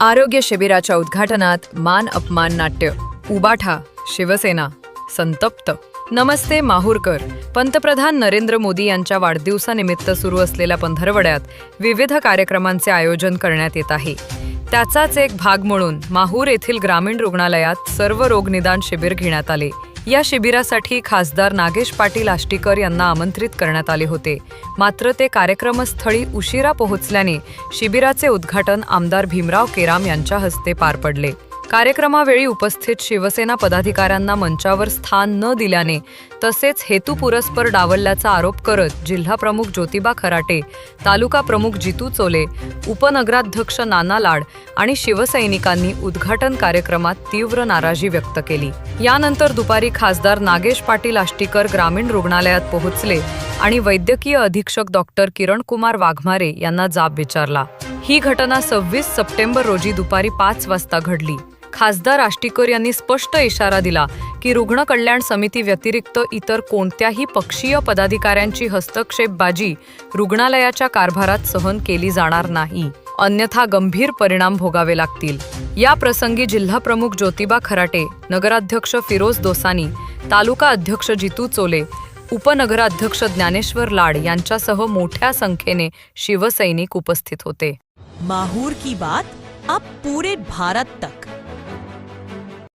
आरोग्य शिबिराच्या उद्घाटनात मान अपमान नाट्य उबाठा शिवसेना संतप्त. नमस्ते माहूरकर. पंतप्रधान नरेंद्र मोदी यांच्या वाढदिवसानिमित्त सुरू असलेल्या पंधरवड्यात विविध कार्यक्रमांचे आयोजन करण्यात येत आहे. त्याचाच एक भाग म्हणून माहूर येथील ग्रामीण रुग्णालयात सर्व रोग निदान शिबिर घेण्यात आले. या शिबिरासाठी खासदार नागेश पाटील आष्टीकर यांना आमंत्रित करण्यात आले होते. मात्र ते कार्यक्रमस्थळी उशिरा पोहोचल्याने शिबिराचे उद्घाटन आमदार भीमराव केराम यांच्या हस्ते पार पडले. कार्यक्रमावेळी उपस्थित शिवसेना पदाधिकाऱ्यांना मंचावर स्थान न दिल्याने तसेच हेतुपुरस्पर डावलल्याचा आरोप करत जिल्हा प्रमुख ज्योतिबा खराटे तालुका प्रमुख जितू चोले उपनगराध्यक्ष नाना लाड आणि शिवसैनिकांनी उद्घाटन कार्यक्रमात तीव्र नाराजी व्यक्त केली. यानंतर दुपारी खासदार नागेश पाटील आष्टीकर ग्रामीण रुग्णालयात पोहोचले आणि वैद्यकीय अधीक्षक डॉक्टर किरण कुमार वाघमारे यांना जाब विचारला. ही घटना सव्वीस सप्टेंबर रोजी दुपारी पाच वाजता घडली. खासदार आष्टीकर यांनी स्पष्ट इशारा दिला की रुग्ण कल्याण समिती व्यतिरिक्त इतर कोणत्याही पक्षीय पदाधिकाऱ्यांची हस्तक्षेपबाजी रुग्णालयाच्या कारभारात सहन केली जाणार नाही. अन्यथा गंभीर परिणाम भोगावे लागतील. या प्रसंगी जिल्हा प्रमुख ज्योतिबा खराटे नगराध्यक्ष फिरोज दोसानी तालुका अध्यक्ष जितू चोले उपनगराध्यक्ष ज्ञानेश्वर लाड यांच्यासह मोठ्या संख्येने शिवसैनिक उपस्थित होते. माहूर की बात अब पूरे भारत तक.